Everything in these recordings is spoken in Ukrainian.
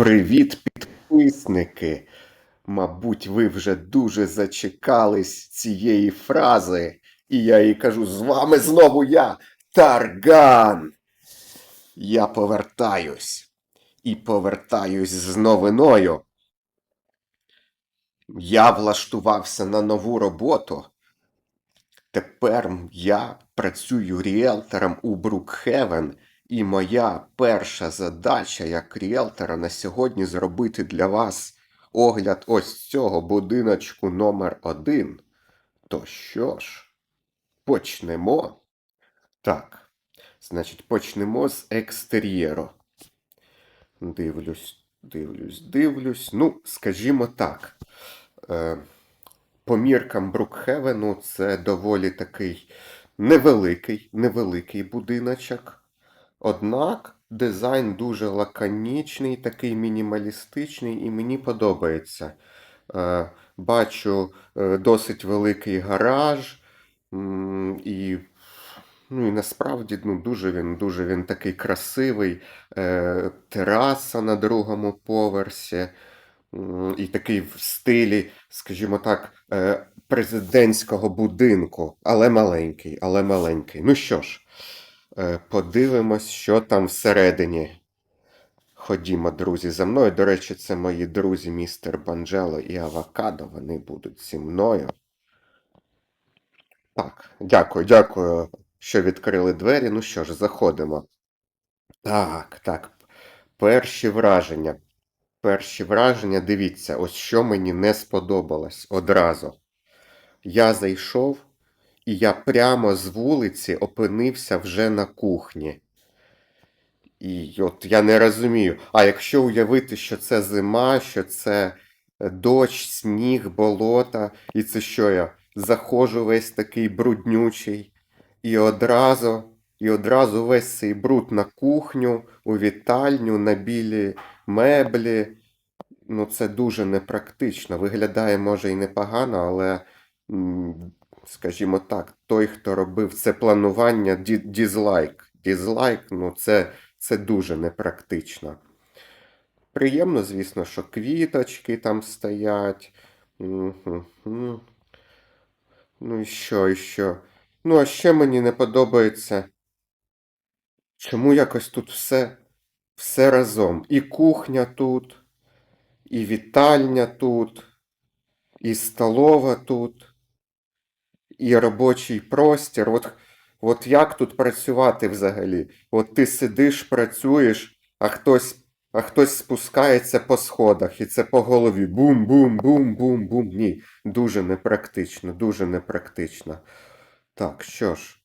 Привіт, підписники! Мабуть, ви вже дуже зачекались цієї фрази, і я їй кажу: з вами знову я, Тарган. Я повертаюсь і повертаюсь з новиною. Я влаштувався на нову роботу. Тепер я працюю ріелтором у Брукхевен, і моя перша задача як ріелтора на сьогодні зробити для вас огляд ось цього будиночку номер один. То що ж, почнемо? Так, значить, почнемо з екстер'єру. Дивлюсь, дивлюсь, дивлюсь. Ну, скажімо так. Е, по міркам Брукхевену це доволі такий невеликий, невеликий будиночок. Однак дизайн дуже лаконічний, такий мінімалістичний, і мені подобається. Е, бачу е, досить великий гараж, і, ну, і насправді ну, дуже він, дуже він такий красивий. Е, тераса на другому поверсі. І такий в стилі, скажімо так, президентського будинку, але маленький, але маленький. Ну що ж, подивимось, що там всередині. Ходімо, друзі, за мною. До речі, це мої друзі, містер Банджело і Авокадо. Вони будуть зі мною. Так, дякую, дякую, що відкрили двері. Ну що ж, заходимо. Так, так. Перші враження. Перші враження, дивіться, ось що мені не сподобалось одразу. Я зайшов, і я прямо з вулиці опинився вже на кухні. І от я не розумію. А якщо уявити, що це зима, що це е, дощ, сніг, болота, і це що я заходжу весь такий бруднючий, і одразу, і одразу весь цей бруд на кухню, у вітальню, на білі меблі. Ну, це дуже непрактично. Виглядає, може, і непогано, але, скажімо так, той, хто робив це планування, ді- дізлайк. Дізлайк, ну, це, це дуже непрактично. Приємно, звісно, що квіточки там стоять. Мгм. Ну і що, і що? Ну, а ще мені не подобається, чому якось тут все, все разом. І кухня тут, і вітальня тут, і столова тут, і робочий простір. От, от як тут працювати взагалі? От ти сидиш, працюєш, а хтось, а хтось спускається по сходах, і це по голові. Бум-бум-бум-бум-бум. Ні, дуже непрактично, дуже непрактично. Так, що ж.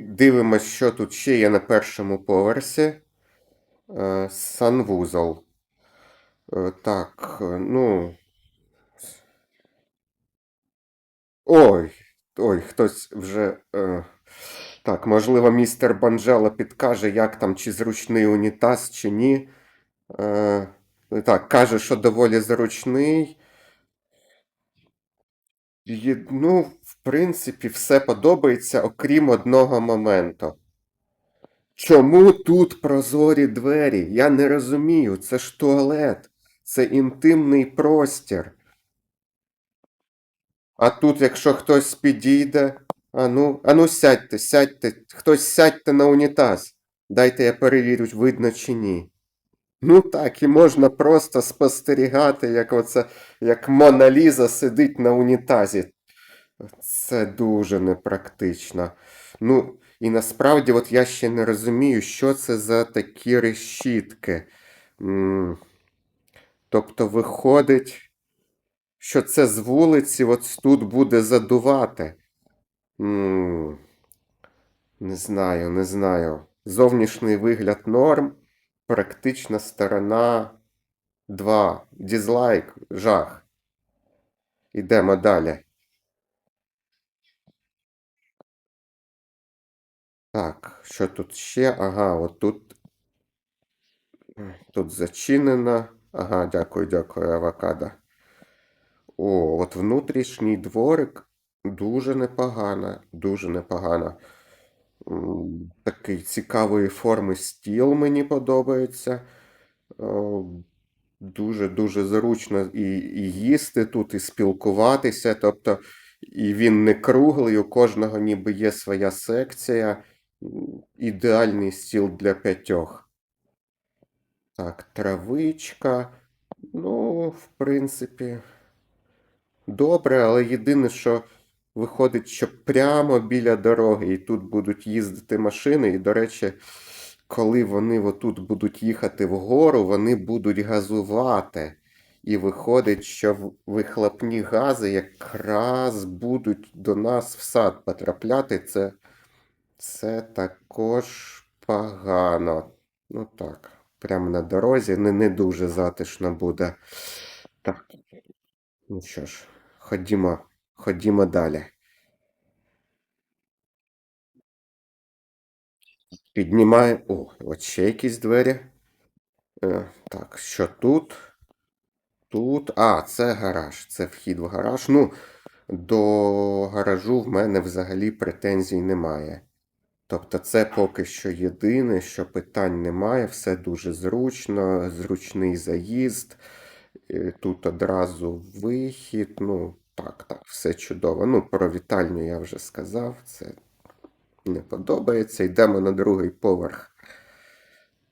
Дивимось, що тут ще є на першому поверсі. Е, Санвузол. Е, Так, е, ну. Ой, ой, хтось вже. Е... Так, можливо, містер Банджело підкаже, як там, чи зручний унітаз, чи ні. Е... Так, каже, що доволі зручний. Ну, в принципі, все подобається, окрім одного моменту. Чому тут прозорі двері? Я не розумію. Це ж туалет, це інтимний простір. А тут, якщо хтось підійде, ану, ану сядьте, сядьте, хтось сядьте на унітаз. Дайте я перевірю, видно чи ні. Ну так, і можна просто спостерігати, як оце, як Мона Ліза сидить на унітазі. Це дуже непрактично. Ну, і насправді, от я ще не розумію, що це за такі решітки. М, Тобто виходить, що це з вулиці от тут буде задувати. М, Не знаю, не знаю. Зовнішній вигляд норм, практична сторона 2. Дізлайк, жах. Ідемо далі. Так, що тут ще? Ага, от тут. Тут зачинено. Ага, дякую, дякую, авокадо. О, от внутрішній дворик дуже непогано, дуже непогано. Такий цікавої форми стіл мені подобається. Дуже-дуже зручно і, і їсти тут, і спілкуватися. Тобто, і він не круглий, у кожного ніби є своя секція. Ідеальний стіл для п'ятьох. Так, травичка. Ну, в принципі, добре, але єдине, що виходить, що прямо біля дороги, і тут будуть їздити машини. І, до речі, коли вони отут будуть їхати вгору, вони будуть газувати. І виходить, що вихлопні гази якраз будуть до нас в сад потрапляти. Це, це також погано. Ну так, прямо на дорозі не, не дуже затишно буде. Так, ну що ж, ходімо, ходімо далі. Піднімаємо. О, от ще якісь двері. Е, так, що тут? Тут. А, це гараж. Це вхід в гараж. Ну, до гаражу в мене взагалі претензій немає. Тобто, це поки що єдине, що питань немає, все дуже зручно, зручний заїзд. Е, Тут одразу вихід. Ну, так, так, все чудово. Ну, про вітальню я вже сказав, це не подобається. Йдемо на другий поверх.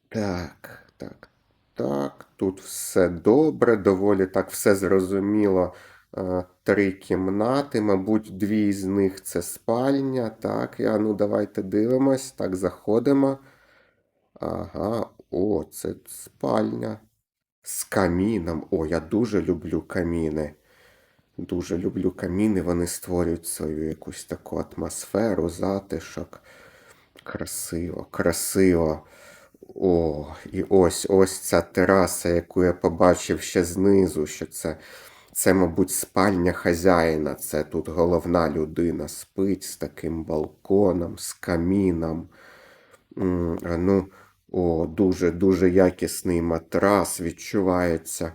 Так, так, так. Тут все добре, доволі так все зрозуміло. Три кімнати, мабуть, дві з них це спальня. Так, я, ну давайте дивимось. Так, заходимо. Ага, о, це спальня. З каміном. О, я дуже люблю каміни. Дуже люблю каміни, вони створюють свою якусь таку атмосферу, затишок. Красиво, красиво. О, і ось ось ця тераса, яку я побачив ще знизу, що це, це, мабуть, спальня хазяїна. Це тут головна людина спить з таким балконом, з каміном. Ну, о, дуже-дуже якісний матрас відчувається.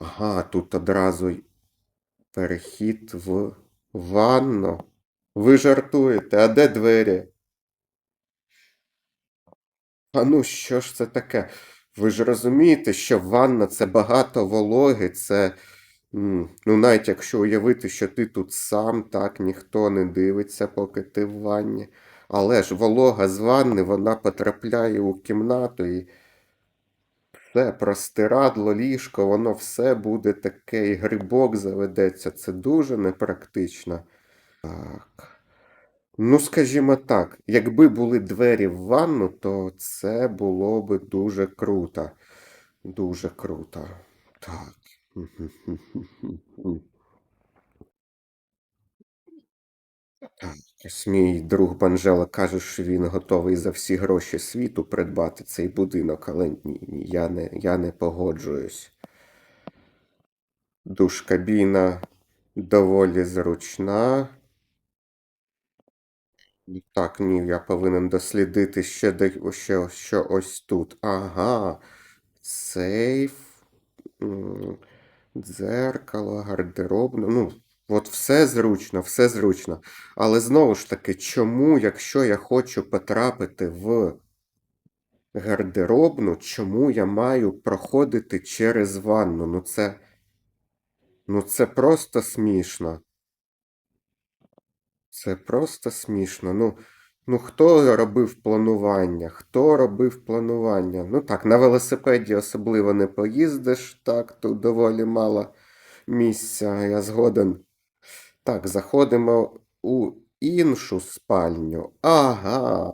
Ага, тут одразу перехід в ванну. Ви жартуєте, а де двері? А ну, що ж це таке? Ви ж розумієте, що ванна це багато вологи, це. Ну, навіть якщо уявити, що ти тут сам, так, ніхто не дивиться, поки ти в ванні. Але ж волога з ванни, вона потрапляє у кімнату і все, простирадло, ліжко, воно все буде таке, і грибок заведеться. Це дуже непрактично. Так. Ну, скажімо так, якби були двері в ванну, то це було би дуже круто. Дуже круто. Так. Так. Мій друг Банжела каже, що він готовий за всі гроші світу придбати цей будинок, але ні, ні, я не, я не погоджуюсь. Душ-кабіна доволі зручна. Так, ні, я повинен дослідити ще де, що, що ось тут. Ага, сейф, дзеркало, гардеробне. Ну, от все зручно, все зручно. Але знову ж таки, чому, якщо я хочу потрапити в гардеробну, чому я маю проходити через ванну? Ну це, ну це просто смішно. Це просто смішно. Ну, ну хто робив планування? Хто робив планування? Ну так, на велосипеді особливо не поїздиш, так, тут доволі мало місця, я згоден. Так, заходимо у іншу спальню. Ага.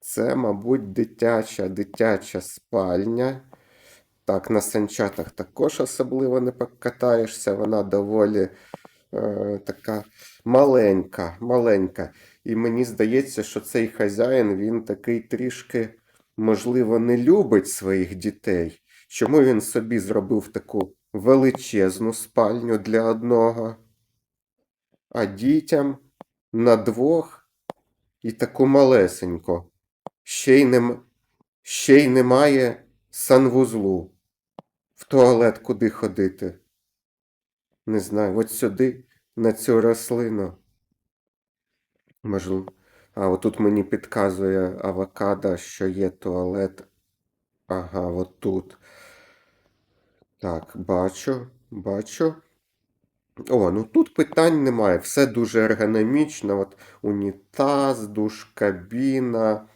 Це, мабуть, дитяча, дитяча спальня. Так, на санчатах також особливо не покатаєшся, вона доволі е, така маленька, маленька. І мені здається, що цей хазяїн, він такий трішки, можливо, не любить своїх дітей. Чому він собі зробив таку величезну спальню для одного, а дітям на двох і таку малесеньку. Ще й, нем... Ще й немає санвузлу. В туалет куди ходити? Не знаю, от сюди, на цю рослину. Можливо, А отут мені підказує авокадо, що є туалет. Ага, отут. Так, бачу, бачу. О, ну тут питань немає. Все дуже ергономічно. От унітаз, душ, кабіна,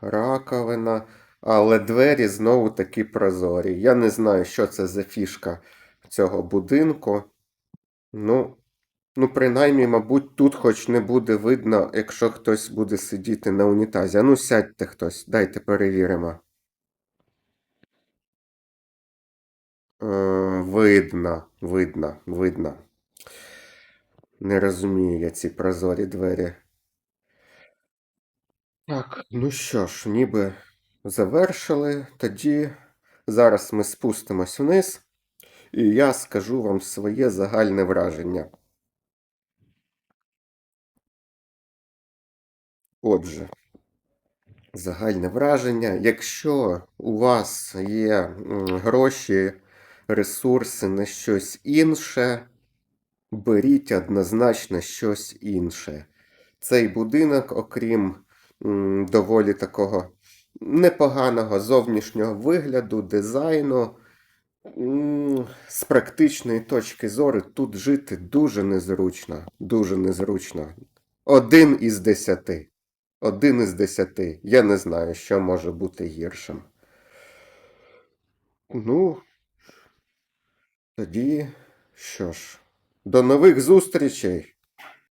раковина. Але двері знову таки прозорі. Я не знаю, що це за фішка цього будинку. Ну, ну, принаймні, мабуть, тут хоч не буде видно, якщо хтось буде сидіти на унітазі. А ну сядьте хтось, дайте перевіримо. Е, видно, видно, видно. Не розумію я ці прозорі двері. Так, ну що ж, ніби завершили. Тоді зараз ми спустимось вниз, і я скажу вам своє загальне враження. Отже, загальне враження. Якщо у вас є гроші, ресурси на щось інше, беріть однозначно щось інше. Цей будинок, окрім доволі такого непоганого зовнішнього вигляду, дизайну, з практичної точки зору, тут жити дуже незручно. Дуже незручно. Один із десяти. Один із десяти. Я не знаю, що може бути гіршим. Ну, тоді що ж, до нових зустрічей!